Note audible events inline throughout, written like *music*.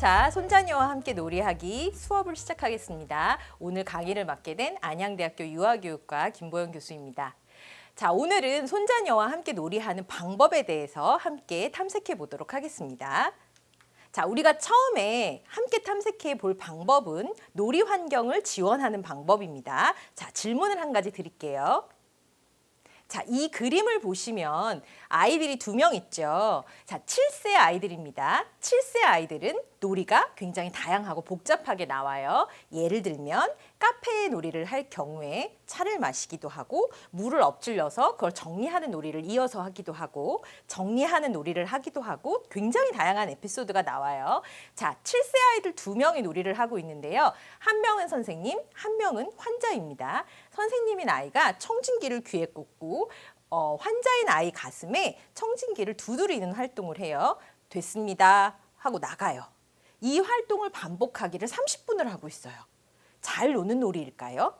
자, 손자녀와 함께 놀이하기 수업을 시작하겠습니다. 오늘 강의를 맡게 된 안양대학교 유아교육과 김보영 교수입니다. 자, 오늘은 손자녀와 함께 놀이하는 방법에 대해서 함께 탐색해 보도록 하겠습니다. 자, 우리가 처음에 함께 탐색해 볼 방법은 놀이 환경을 지원하는 방법입니다. 자, 질문을 한 가지 드릴게요. 자, 이 그림을 보시면 아이들이 두 명 있죠. 자, 7세 아이들입니다. 7세 아이들은 놀이가 굉장히 다양하고 복잡하게 나와요. 예를 들면 카페에 놀이를 할 경우에 차를 마시기도 하고 물을 엎질러서 그걸 정리하는 놀이를 이어서 하기도 하고 정리하는 놀이를 하기도 하고 굉장히 다양한 에피소드가 나와요. 자, 7세 아이들 두 명이 놀이를 하고 있는데요. 한 명은 선생님, 한 명은 환자입니다. 선생님인 아이가 청진기를 귀에 꽂고 어, 환자인 아이 가슴에 청진기를 두드리는 활동을 해요. 됐습니다. 하고 나가요. 이 활동을 반복하기를 30분을 하고 있어요. 잘 노는 놀이일까요?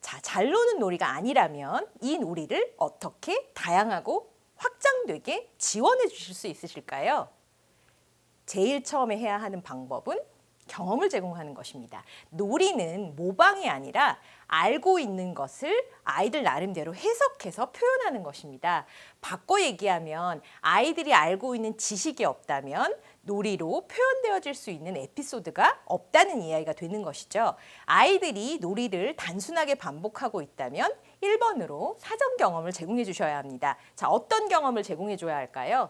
자, 잘 노는 놀이가 아니라면 이 놀이를 어떻게 다양하고 확장되게 지원해 주실 수 있으실까요? 제일 처음에 해야 하는 방법은 경험을 제공하는 것입니다. 놀이는 모방이 아니라 알고 있는 것을 아이들 나름대로 해석해서 표현하는 것입니다. 바꿔 얘기하면 아이들이 알고 있는 지식이 없다면 놀이로 표현되어질 수 있는 에피소드가 없다는 이야기가 되는 것이죠. 아이들이 놀이를 단순하게 반복하고 있다면 1번으로 사전 경험을 제공해 주셔야 합니다. 자, 어떤 경험을 제공해 줘야 할까요?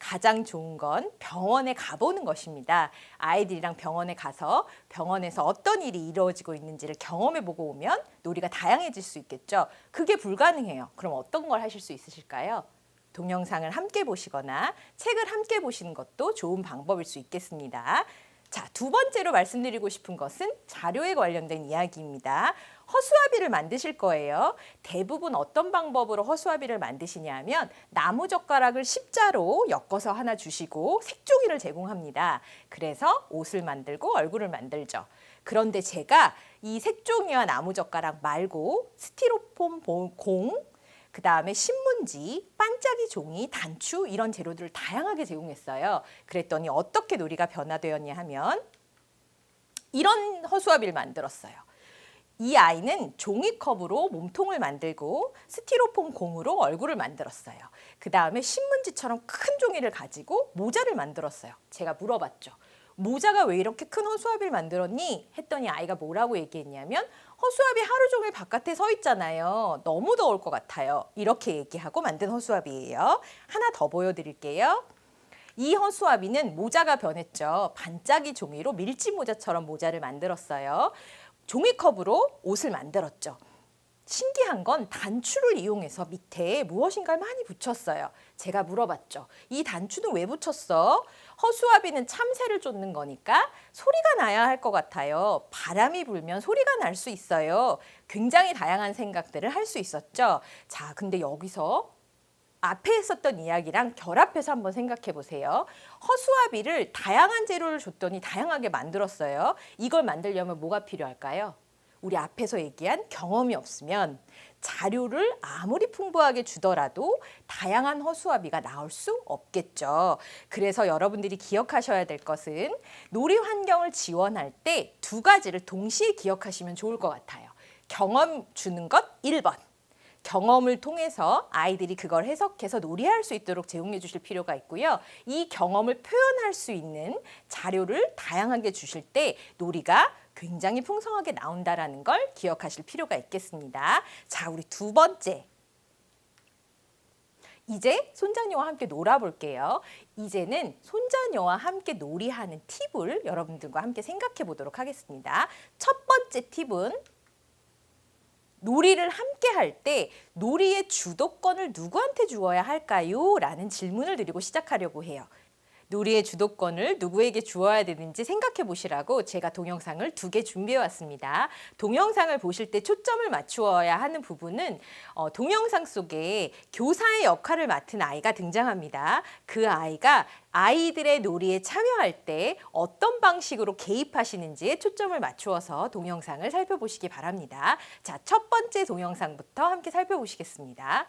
가장 좋은 건 병원에 가보는 것입니다. 아이들이랑 병원에 가서 병원에서 어떤 일이 이루어지고 있는지를 경험해 보고 오면 놀이가 다양해질 수 있겠죠. 그게 불가능해요. 그럼 어떤 걸 하실 수 있으실까요? 동영상을 함께 보시거나 책을 함께 보시는 것도 좋은 방법일 수 있겠습니다. 자, 두 번째로 말씀드리고 싶은 것은 자료에 관련된 이야기입니다. 허수아비를 만드실 거예요. 대부분 어떤 방법으로 허수아비를 만드시냐 하면 나무젓가락을 십자로 엮어서 하나 주시고 색종이를 제공합니다. 그래서 옷을 만들고 얼굴을 만들죠. 그런데 제가 이 색종이와 나무젓가락 말고 스티로폼 공, 그 다음에 신문지, 반짝이 종이, 단추 이런 재료들을 다양하게 제공했어요. 그랬더니 어떻게 놀이가 변화되었냐 하면 이런 허수아비를 만들었어요. 이 아이는 종이컵으로 몸통을 만들고 스티로폼 공으로 얼굴을 만들었어요. 그 다음에 신문지처럼 큰 종이를 가지고 모자를 만들었어요. 제가 물어봤죠. 모자가 왜 이렇게 큰 허수아비를 만들었니? 했더니 아이가 뭐라고 얘기했냐면 허수아비 하루 종일 바깥에 서 있잖아요. 너무 더울 것 같아요. 이렇게 얘기하고 만든 허수아비예요. 하나 더 보여드릴게요. 이 허수아비는 모자가 변했죠. 반짝이 종이로 밀짚 모자처럼 모자를 만들었어요. 종이컵으로 옷을 만들었죠. 신기한 건 단추를 이용해서 밑에 무엇인가를 많이 붙였어요. 제가 물어봤죠. 이 단추는 왜 붙였어? 허수아비는 참새를 쫓는 거니까 소리가 나야 할 것 같아요. 바람이 불면 소리가 날 수 있어요. 굉장히 다양한 생각들을 할 수 있었죠. 자, 근데 여기서 앞에 했었던 이야기랑 결합해서 한번 생각해 보세요. 허수아비를 다양한 재료를 줬더니 다양하게 만들었어요. 이걸 만들려면 뭐가 필요할까요? 우리 앞에서 얘기한 경험이 없으면 자료를 아무리 풍부하게 주더라도 다양한 허수아비가 나올 수 없겠죠. 그래서 여러분들이 기억하셔야 될 것은 놀이 환경을 지원할 때 두 가지를 동시에 기억하시면 좋을 것 같아요. 경험 주는 것 1번. 경험을 통해서 아이들이 그걸 해석해서 놀이할 수 있도록 제공해 주실 필요가 있고요. 이 경험을 표현할 수 있는 자료를 다양하게 주실 때 놀이가 굉장히 풍성하게 나온다라는 걸 기억하실 필요가 있겠습니다. 자, 우리 두 번째. 이제 손자녀와 함께 놀아볼게요. 이제는 손자녀와 함께 놀이하는 팁을 여러분들과 함께 생각해 보도록 하겠습니다. 첫 번째 팁은 놀이를 함께 할 때 놀이의 주도권을 누구한테 주어야 할까요? 라는 질문을 드리고 시작하려고 해요. 놀이의 주도권을 누구에게 주어야 되는지 생각해 보시라고 제가 동영상을 두 개 준비해 왔습니다. 동영상을 보실 때 초점을 맞추어야 하는 부분은 어, 동영상 속에 교사의 역할을 맡은 아이가 등장합니다. 그 아이가 아이들의 놀이에 참여할 때 어떤 방식으로 개입하시는지에 초점을 맞추어서 동영상을 살펴보시기 바랍니다. 자, 첫 번째 동영상부터 함께 살펴보시겠습니다.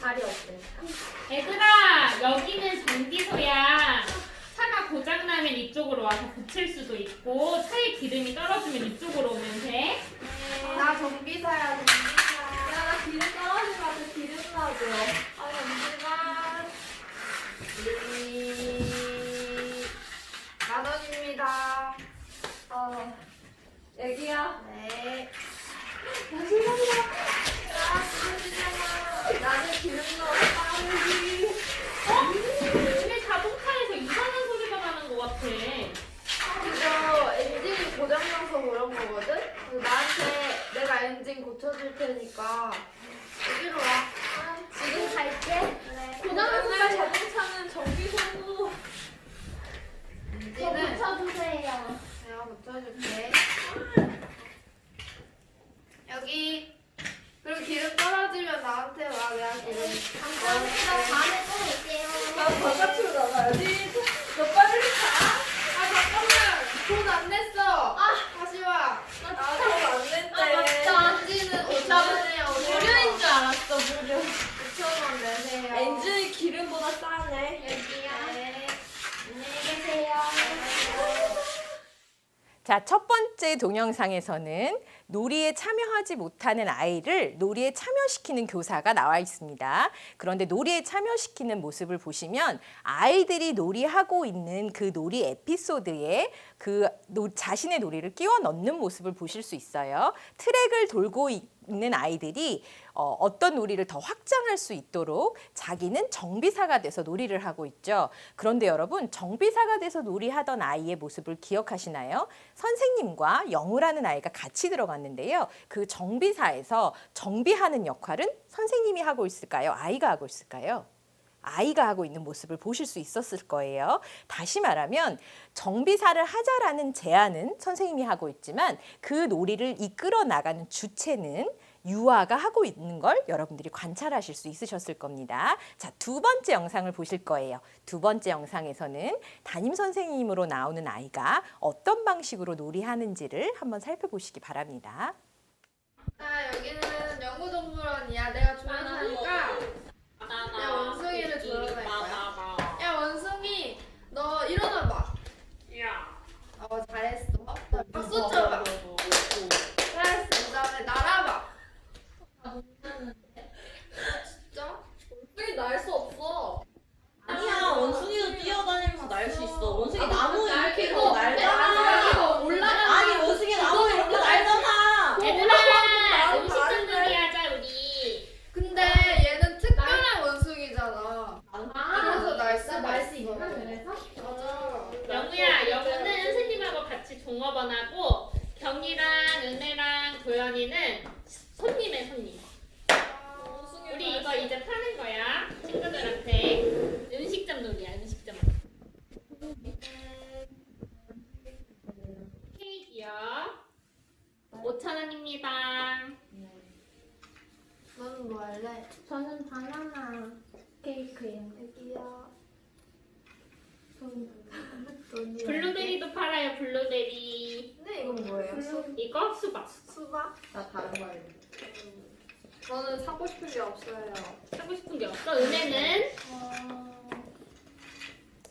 자리 어때? 얘들아 여기는 정비소야 차가 고장나면 이쪽으로 와서 고칠 수도 있고 차에 기름이 떨어지면 이쪽으로 오면 돼 나 정비사야 정비사. 야나 기름 떨어지면 안 기름 나죠. 아 잠시만. 이 만 원입니다. 어 여기요. 네. 잠시만요. 아 기름이잖아. 나는 기름 넣어 빠르지. 어? 근데 자동차에서 이상한 소리가 나는 것 같아 이거 엔진이 고장나서 그런 거거든? 그래서 나한테 내가 엔진 고쳐줄 테니까 여기로 와. 지금 갈게. 고장났으면 자동차는 정비소고. 엔진은 고쳐주세요. 내가 고쳐줄게. 여기. 그리고 기름 떨어지면 나한테 와. 내가 기름. 감사합니다. 다음에 또 올게요. 나 바깥으로 나가야지. 너 빨리 가. 아 잠깐만. 돈 안 냈어. 아 다시 와. 나돈안 냈대. 아, 맞다. 엔진은 5천 원이야. 무료인 줄 알았어, 무료. 5천 원 내세요. 엔진 기름보다 싸네. 여기요. 네. 안녕히 계세요. 자, 첫 번째 동영상에서는 놀이에 참여하지 못하는 아이를 놀이에 참여시키는 교사가 나와 있습니다. 그런데 놀이에 참여시키는 모습을 보시면 아이들이 놀이하고 있는 그 놀이 에피소드에 그 노- 자신의 놀이를 끼워 넣는 모습을 보실 수 있어요. 트랙을 돌고 있는 아이들이 어, 어떤 놀이를 더 확장할 수 있도록 자기는 정비사가 돼서 놀이를 하고 있죠. 그런데 여러분, 정비사가 돼서 놀이하던 아이의 모습을 기억하시나요? 선생님과 영우라는 아이가 같이 들어갔는데요. 그 정비사에서 정비하는 역할은 선생님이 하고 있을까요? 아이가 하고 있을까요? 아이가 하고 있는 모습을 보실 수 있었을 거예요. 다시 말하면 정비사를 하자라는 제안은 선생님이 하고 있지만 그 놀이를 이끌어 나가는 주체는 유아가 하고 있는 걸 여러분들이 관찰하실 수 있으셨을 겁니다. 자, 두 번째 영상을 보실 거예요. 두 번째 영상에서는 담임 선생님으로 나오는 아이가 어떤 방식으로 놀이하는지를 한번 살펴보시기 바랍니다. 아 여기는 영구동물원이야. 내가 주문하니까 야 원숭이를 조련할 거야. 야 원숭이 너 일어나봐. 야 어 잘했어. 박수 쳐봐. 잘했어. 그다음에 날아봐. 진짜? 원숭이 날 수 없어. 아니야 원숭이도 뛰어다니면서 날 수 있어 원숭이 나무 날 이렇게 이거 해서 날잖아 올라가. 아니 원숭이 나무 이렇게 날잖아 얘들아 음식점 놀이하자 우리 근데 얘는 특별한 원숭이잖아. 그래서 날수 날수 있나, 그래서? 맞아. 영우야 영우는 선생님하고 같이 종업원하고 경이랑 은혜랑 도연이는 손님의 손님 우리 이거 이제 파는 거야 친구들한테 음식점 놀이야 음식점 케이크요 5,000원입니다 저는 바나나 케이크예요. 여기요. 돈. *laughs* 블루베리도 팔아요 블루베리 근데 이건 뭐예요? 수, 이거 수박 수박? 나 다른 거 알려 저는 사고 싶은 게 없어요. 사고 싶은 게 없어 은혜는 어,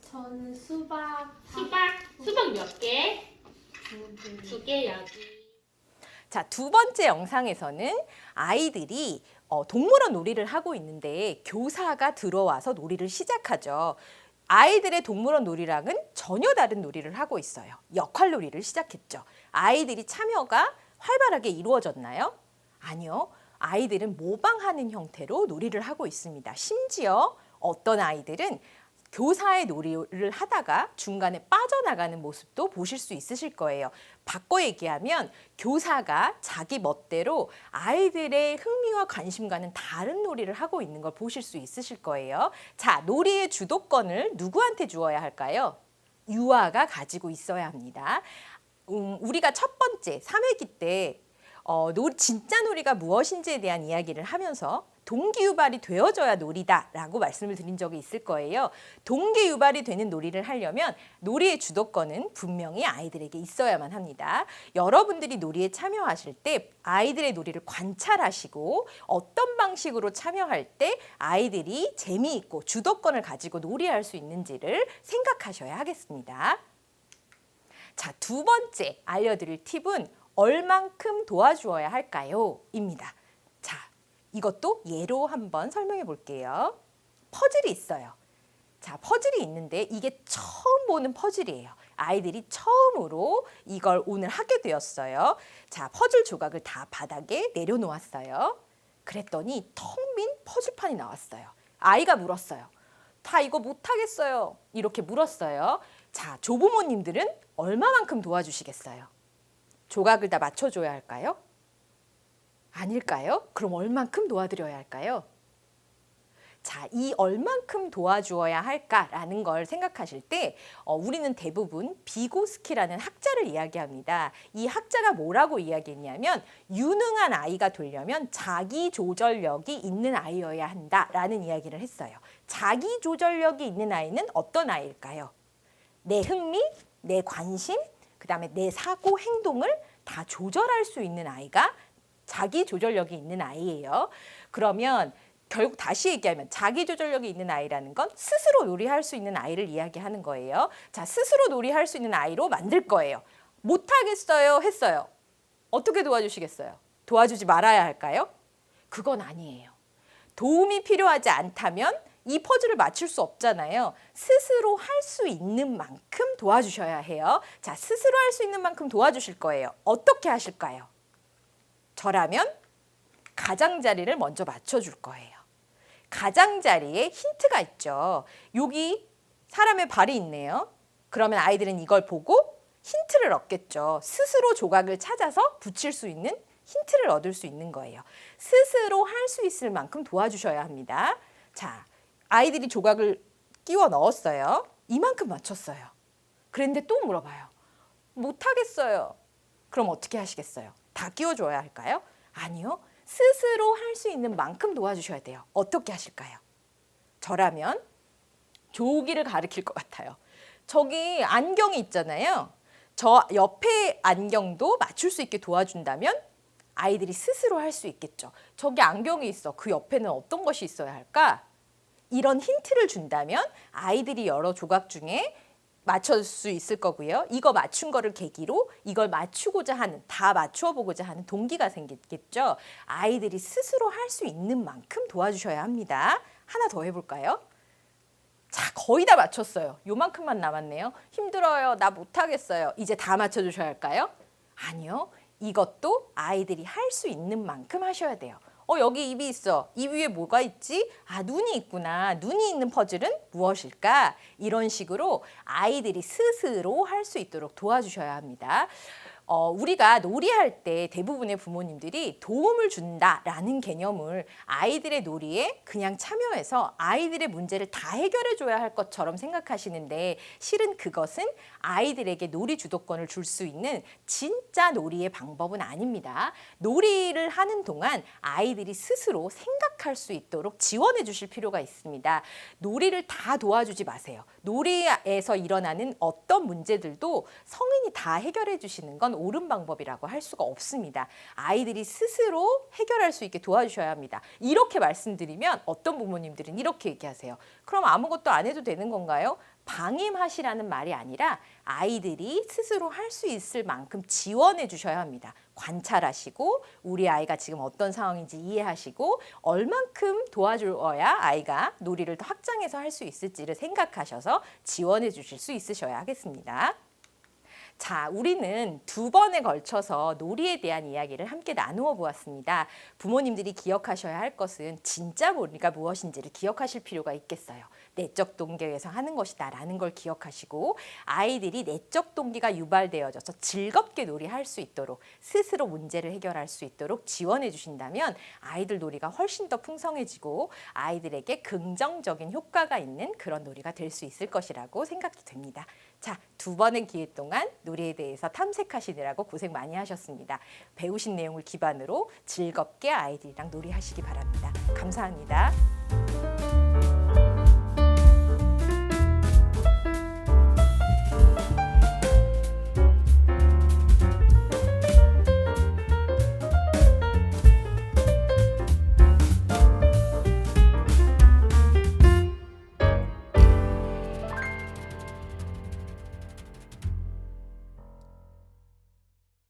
저는 수박 수박 수박 몇 개. 두 개 여기 자, 두 번째 영상에서는 아이들이 어, 동물원 놀이를 하고 있는데 교사가 들어와서 놀이를 시작하죠. 아이들의 동물원 놀이랑은 전혀 다른 놀이를 하고 있어요. 역할 놀이를 시작했죠. 아이들이 참여가 활발하게 이루어졌나요? 아니요. 아이들은 모방하는 형태로 놀이를 하고 있습니다. 심지어 어떤 아이들은 교사의 놀이를 하다가 중간에 빠져나가는 모습도 보실 수 있으실 거예요. 바꿔 얘기하면 교사가 자기 멋대로 아이들의 흥미와 관심과는 다른 놀이를 하고 있는 걸 보실 수 있으실 거예요. 자, 놀이의 주도권을 누구한테 주어야 할까요? 유아가 가지고 있어야 합니다. 음, 우리가 첫 번째 3회기 때 어, 놀, 진짜 놀이가 무엇인지에 대한 이야기를 하면서 동기 유발이 되어져야 놀이다라고 말씀을 드린 적이 있을 거예요. 동기 유발이 되는 놀이를 하려면 놀이의 주도권은 분명히 아이들에게 있어야만 합니다. 여러분들이 놀이에 참여하실 때 아이들의 놀이를 관찰하시고 어떤 방식으로 참여할 때 아이들이 재미있고 주도권을 가지고 놀이할 수 있는지를 생각하셔야 하겠습니다. 자, 두 번째 알려드릴 팁은 얼만큼 도와주어야 할까요? 입니다. 자, 이것도 예로 한번 설명해 볼게요. 퍼즐이 있어요. 자, 퍼즐이 있는데 이게 처음 보는 퍼즐이에요. 아이들이 처음으로 이걸 오늘 하게 되었어요. 자, 퍼즐 조각을 다 바닥에 내려놓았어요. 그랬더니 텅 빈 퍼즐판이 나왔어요. 아이가 물었어요. 다 이거 못하겠어요. 이렇게 물었어요. 자, 조부모님들은 얼마만큼 도와주시겠어요? 조각을 다 맞춰줘야 할까요? 아닐까요? 그럼 얼만큼 도와드려야 할까요? 자, 이 얼만큼 도와주어야 할까라는 걸 생각하실 때 어, 우리는 대부분 비고스키라는 학자를 이야기합니다. 이 학자가 뭐라고 이야기했냐면 유능한 아이가 되려면 자기 조절력이 있는 아이여야 한다라는 이야기를 했어요. 자기 조절력이 있는 아이는 어떤 아이일까요? 내 흥미, 내 관심, 그다음에 내 사고 행동을 다 조절할 수 있는 아이가 자기 조절력이 있는 아이예요. 그러면 결국 다시 얘기하면 자기 조절력이 있는 아이라는 건 스스로 놀이할 수 있는 아이를 이야기하는 거예요. 자, 스스로 놀이할 수 있는 아이로 만들 거예요. 못 하겠어요. 했어요. 어떻게 도와주시겠어요? 도와주지 말아야 할까요? 그건 아니에요. 도움이 필요하지 않다면 이 퍼즐을 맞출 수 없잖아요. 스스로 할 수 있는 만큼 도와주셔야 해요. 자, 스스로 할 수 있는 만큼 도와주실 거예요. 어떻게 하실까요? 저라면 가장자리를 먼저 맞춰줄 거예요. 가장자리에 힌트가 있죠. 여기 사람의 발이 있네요. 그러면 아이들은 이걸 보고 힌트를 얻겠죠. 스스로 조각을 찾아서 붙일 수 있는 힌트를 얻을 수 있는 거예요. 스스로 할 수 있을 만큼 도와주셔야 합니다. 자, 아이들이 조각을 끼워 넣었어요. 이만큼 맞췄어요. 그런데 또 물어봐요. 못하겠어요. 그럼 어떻게 하시겠어요? 다 끼워줘야 할까요? 아니요. 스스로 할 수 있는 만큼 도와주셔야 돼요. 어떻게 하실까요? 저라면 조기를 가리킬 것 같아요. 저기 안경이 있잖아요. 저 옆에 안경도 맞출 수 있게 도와준다면 아이들이 스스로 할 수 있겠죠. 저기 안경이 있어. 그 옆에는 어떤 것이 있어야 할까? 이런 힌트를 준다면 아이들이 여러 조각 중에 맞출 수 있을 거고요. 이거 맞춘 거를 계기로 이걸 맞추고자 하는 다 맞추어 보고자 하는 동기가 생기겠죠. 아이들이 스스로 할 수 있는 만큼 도와주셔야 합니다. 하나 더 해볼까요? 자, 거의 다 맞췄어요. 요만큼만 남았네요. 힘들어요. 나 못하겠어요. 이제 다 맞춰주셔야 할까요? 아니요. 이것도 아이들이 할 수 있는 만큼 하셔야 돼요. 어, 여기 입이 있어. 입 위에 뭐가 있지? 아, 눈이 있구나. 눈이 있는 퍼즐은 무엇일까? 이런 식으로 아이들이 스스로 할 수 있도록 도와주셔야 합니다. 어, 우리가 놀이할 때 대부분의 부모님들이 도움을 준다라는 개념을 아이들의 놀이에 그냥 참여해서 아이들의 문제를 다 해결해 줘야 할 것처럼 생각하시는데 실은 그것은 아이들에게 놀이 주도권을 줄 수 있는 진짜 놀이의 방법은 아닙니다. 놀이를 하는 동안 아이들이 스스로 생각할 수 있도록 지원해 주실 필요가 있습니다. 놀이를 다 도와주지 마세요. 놀이에서 일어나는 어떤 문제들도 성인이 다 해결해 주시는 건 옳은 방법이라고 할 수가 없습니다. 아이들이 스스로 해결할 수 있게 도와주셔야 합니다. 이렇게 말씀드리면 어떤 부모님들은 이렇게 얘기하세요. 그럼 아무것도 안 해도 되는 건가요? 방임하시라는 말이 아니라 아이들이 스스로 할 수 있을 만큼 지원해 주셔야 합니다. 관찰하시고 우리 아이가 지금 어떤 상황인지 이해하시고 얼만큼 도와주어야 아이가 놀이를 더 확장해서 할 수 있을지를 생각하셔서 지원해 주실 수 있으셔야 하겠습니다. 자, 우리는 두 번에 걸쳐서 놀이에 대한 이야기를 함께 나누어 보았습니다. 부모님들이 기억하셔야 할 것은 진짜 놀이가 무엇인지를 기억하실 필요가 있겠어요. 내적 동기에서 하는 것이다라는 걸 기억하시고 아이들이 내적 동기가 유발되어져서 즐겁게 놀이할 수 있도록 스스로 문제를 해결할 수 있도록 지원해 주신다면 아이들 놀이가 훨씬 더 풍성해지고 아이들에게 긍정적인 효과가 있는 그런 놀이가 될 수 있을 것이라고 생각이 됩니다. 자, 두 번의 기회 동안 놀이에 대해서 탐색하시느라고 고생 많이 하셨습니다. 배우신 내용을 기반으로 즐겁게 아이들이랑 놀이하시기 바랍니다. 감사합니다.